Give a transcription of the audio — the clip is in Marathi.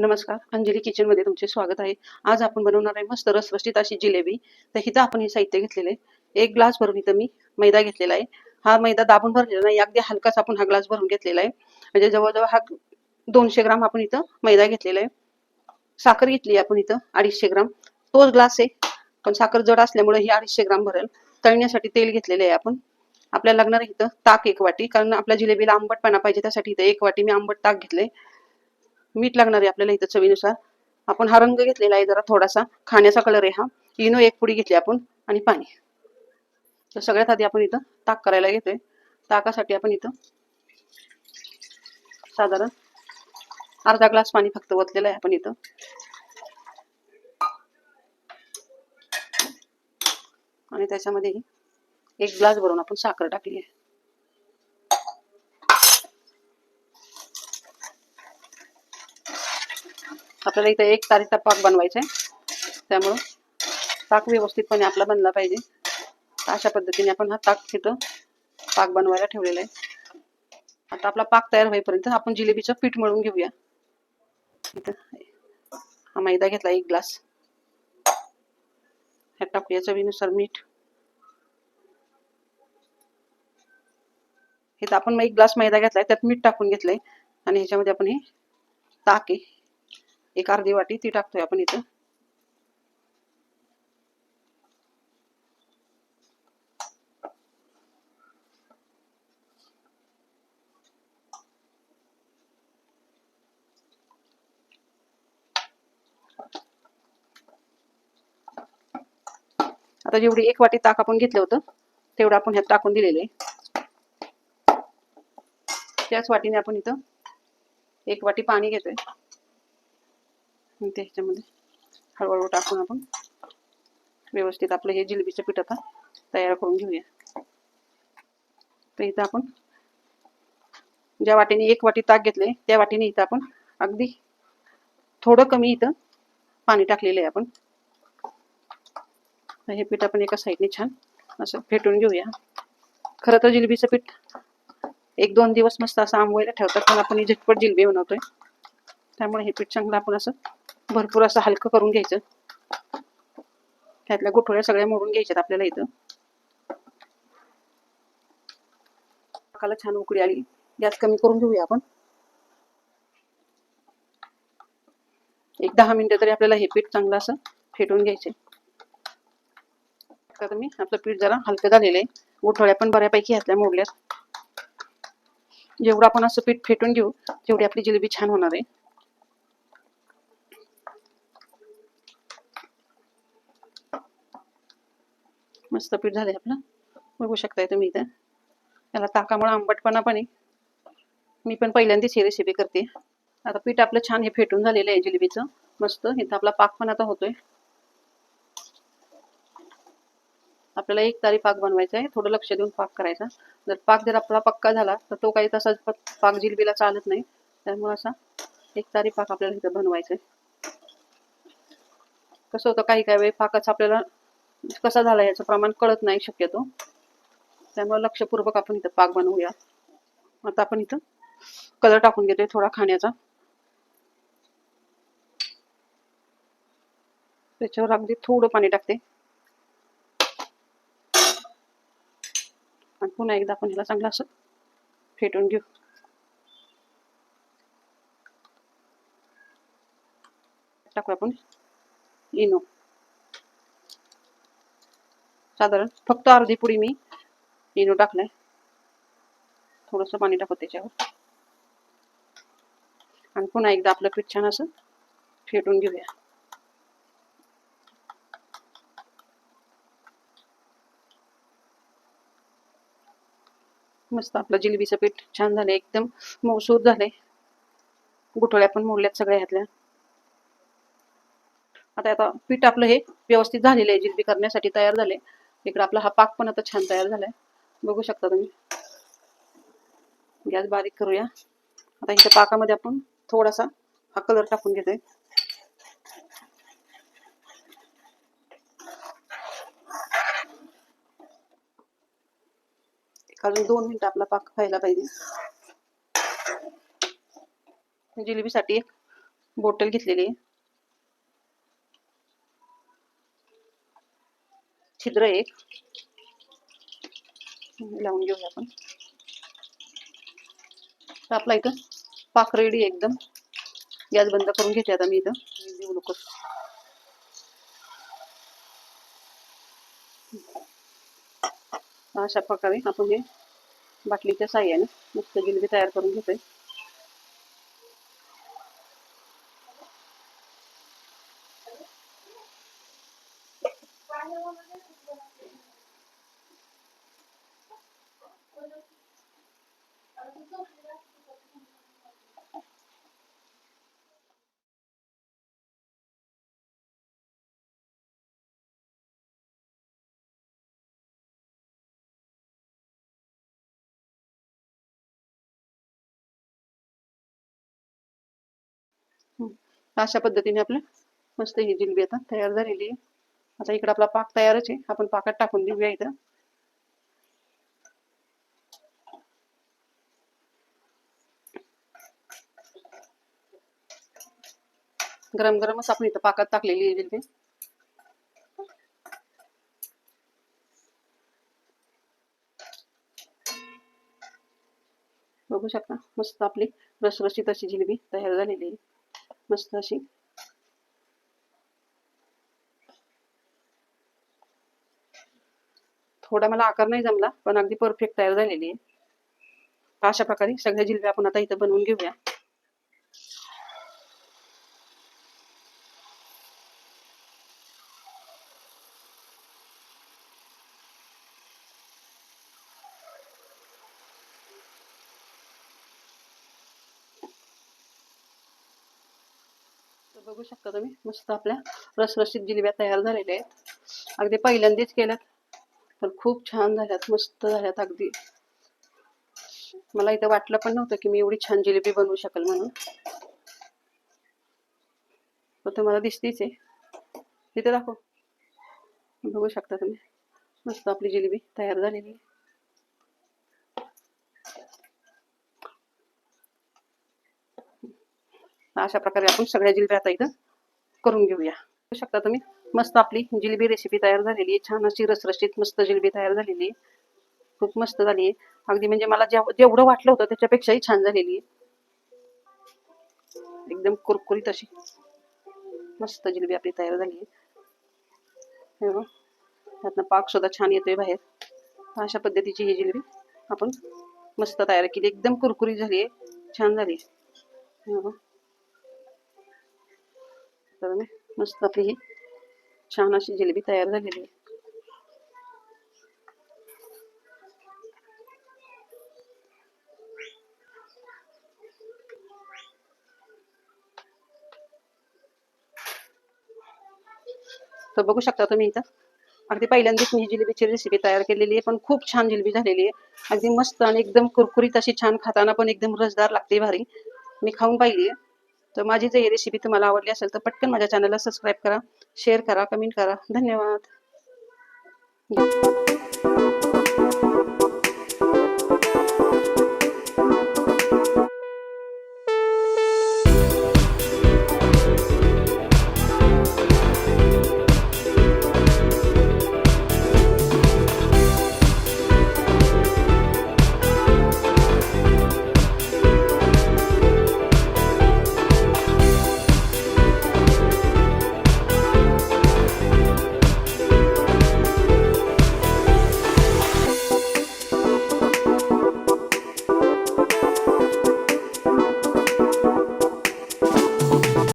नमस्कार अंजली किचनमध्ये तुमचे स्वागत आहे. आज आपण बनवणार आहे मस्त रसरशीत अशी जिलेबी. तर इथं आपण हे साहित्य घेतलेले एक ग्लास भरून इथं मी मैदा घेतलेला आहे. हा मैदा दाबून भरलेला नाही अगदी हलकाच आपण हा ग्लास भरून घेतलेला आहे. म्हणजे जवळजवळ हा दोनशे ग्राम आपण इथं मैदा घेतलेला आहे. साखर घेतली आपण इथं अडीचशे ग्राम. तोच ग्लास आहे पण साखर जड असल्यामुळे ही अडीचशे ग्राम भरेल. तळण्यासाठी तेल घेतलेले आहे आपण. आपल्याला लागणार इथं ताक एक वाटी कारण आपल्या जिलेबीला आंबटपणा पाहिजे त्यासाठी इथं एक वाटी मी आंबट ताक घेतले मीठ लागणार आहे आपल्याला इथं चवीनुसार. आपण हा रंग घेतलेला आहे जरा थोडासा. खाण्याचा कलर आहे हा. इनो एक पुडी घेतली आपण आणि पाणी. तर सगळ्यात आधी आपण इथं ताक करायला घेतोय. ताकासाठी आपण इथं साधारण अर्धा ग्लास पाणी फक्त ओतलेलं आहे आपण इथं. आणि त्याच्यामध्ये एक ग्लास भरून आपण साखर टाकली आहे. आपल्याला इथं एक तारीचा पाक बनवायचा आहे. त्यामुळं ताक व्यवस्थितपणे आपला बनला पाहिजे. अशा पद्धतीने आपण हा ताक तिथं पाक बनवायला ठेवलेला आहे. आता आपला पाक तयार होईपर्यंत आपण जिलेबीचं पीठ मळून घेऊया. इथं हा मैदा घेतला एक ग्लास. ह्यात टाकूया चवीनुसार मीठ. इथं आपण मग एक ग्लास मैदा घेतलाय त्यात मीठ टाकून घेतलंय. आणि ह्याच्यामध्ये आपण हे ताक आहे. एक अर्धी वाटी ती टाकतोय आपण इथं. आता जेवढी एक वाटी ताक आपण घेतलं होतं तेवढं आपण ह्यात टाकून दिलेलं आहे. त्याच वाटीने आपण इथं एक वाटी पाणी घेतोय. ते ह्याच्यामध्ये. हळूहळू टाकून आपण व्यवस्थित आपलं हे जिलबीचं पीठ आता तयार करून घेऊया. तर इथं आपण ज्या वाटीने एक वाटी ताक घेतले त्या वाटीने इथं आपण अगदी थोडं कमी इथं पाणी टाकलेलं आहे आपण. तर हे पीठ आपण एका साईडने छान असं फेटून घेऊया. खरं तर जिलबीचं पीठ एक दोन दिवस मस्त असं आंबवायला ठेवतात पण आपण ही झटपट जिलबी बनवतोय. त्यामुळे हे पीठ चांगलं आपण असं भरपूर असं हलकं करून घ्यायचं. त्यातल्या गोठोळ्या सगळ्या मोडून घ्यायच्यात आपल्याला इथं. पाकाला छान उकडी आली. गॅस कमी करून घेऊया आपण. एक दहा मिनिटं तरी आपल्याला हे पीठ चांगलं असं फेटून घ्यायचे तर मी आपलं पीठ जरा हलकं झालेलं आहे. गोठोळ्या पण बऱ्यापैकी घातल्या मोडल्यात. जेवढं आपण असं पीठ फेटून घेऊ तेवढी आपली जिलेबी छान होणार आहे. मस्त पीठ झालंय आपलं. बघू शकताय तुम्ही इथं. त्याला ताकामुळे आंबटपणा पण आहे. मी पण पहिल्यांदाच ही रेसिपी करते. आता पीठ आपलं छान हे फेटून झालेलं आहे जिलेबीचं. मस्त. इथं आपला पाक पण आता होतोय. आपल्याला एक तारी पाक बनवायचा आहे. थोडं लक्ष देऊन पाक करायचा. जर पाक जर आपला पक्का झाला तर तो काही तसाच पाक जिलबीला चालत नाही. त्यामुळे असा एक तारी पाक आपल्याला इथं बनवायचा आहे कसं होतं काही काही वेळ पाकाचं आपल्याला कसा झाला याचं प्रमाण कळत नाही शक्यतो. त्यामुळे लक्षपूर्वक आपण इथं पाक बनवूया. आता आपण इथं कलर टाकून घेतोय थोडा खाण्याचा. त्याच्यावर अगदी थोडं पाणी टाकते. आणि पुन्हा एकदा आपण ह्याला चांगलं असं फेटून घेऊ. टाकू आपण इनो. साधारण फक्त अर्धी पुडी मी इनो टाकलाय. थोडस पाणी टाकू त्याच्यावर. आणि पुन्हा एकदा आपलं पीठ छान असं फेटून घेऊया. मस्त आपलं जिलबीचं पीठ छान झालंय एकदम मऊसूर झालंय. गुठळ्या पण मोडल्यात सगळ्या ह्यातल्या. आता आता पीठ आपलं हे व्यवस्थित झालेलं आहे जिलबी करण्यासाठी तयार झाले इकडे आपला हा पाक पण आता छान तयार झालाय. बघू शकता तुम्ही. गॅस बारीक करूया. आता इथे पाकामध्ये आपण थोडासा हा कलर टाकून घेतोय. अजून दोन मिनिट आपला पाक व्हायला पाहिजे. जिलेबीसाठी एक बॉटल घेतलेली आहे. छिद्र एक. लावून घेऊया आपण. तर आपला इथं पाक रेडी एकदम. गॅस बंद करून घेते आता मी इथं. देऊ नको. अशा प्रकारे आपण हे बाटलीच्या साह्याने मस्त जिलेबी तयार करून घेतोय. अशा पद्धतीने आपलं मस्त ही जिलबी आता तयार झालेली आहे. आता इकडे आपला पाक तयारच आहे. आपण पाकात टाकून देऊया इथं. गरम गरमच आपण इथं पाकात टाकलेली आहे जिलबी. बघू शकता मस्त आपली रसरशीत अशी जिलेबी तयार झालेली आहे. मस्त अशी. थोडा मला आकार नाही जमला पण अगदी परफेक्ट तयार झालेली आहे. अशा प्रकारे सगळ्या जिलब्या आपण आता इथं बनवून घेऊया. तर बघू शकता तुम्ही. मस्त आपल्या रसरशीत जिलेब्या तयार झालेल्या आहेत. अगदी पहिल्यांदाच केल्यात. पण खूप छान झाल्यात. मस्त झाल्यात अगदी. मला इथं वाटलं पण नव्हतं की मी एवढी छान जिलेबी बनवू शकेल म्हणून. तर तुम्हाला दिसतीच आहे. तिथे दाखव. बघू शकता तुम्ही. मस्त आपली जिलेबी तयार झालेली आहे. अशा प्रकारे आपण सगळ्या जिलब्या आता इथं करून घेऊया. बघू शकता तुम्ही मस्त आपली जिलेबी रेसिपी तयार झालेली आहे. छान अशी रसरशीत मस्त जिलेबी तयार झालेली आहे. खूप मस्त झाली आहे. अगदी म्हणजे मला जेवढं वाटलं होतं त्याच्यापेक्षाही छान झालेली आहे. एकदम कुरकुरीत अशी मस्त जिलेबी आपली तयार झाली आहे. त्यातनं पाक सुद्धा छान येतोय बाहेर. अशा पद्धतीची ही जिलेबी आपण मस्त तयार केली. एकदम कुरकुरीत झाली आहे. छान झाली आहे. हे मस्त आपली ही छान अशी जिलेबी तयार झालेली आहे. तर बघू शकता तुम्ही इथं. अगदी पहिल्यांदाच मी ही जिलेबीची रेसिपी तयार केलेली आहे पण खूप छान जिलेबी झालेली आहे. अगदी मस्त आणि एकदम कुरकुरीत अशी छान खाताना पण एकदम रसदार लागते भारी. मी खाऊन पाहिली आहे. तर माझी जर ही रेसिपी तुम्हाला आवडली असेल तर पटकन माझ्या चॅनलला सबस्क्राईब करा शेअर करा कमेंट करा. धन्यवाद.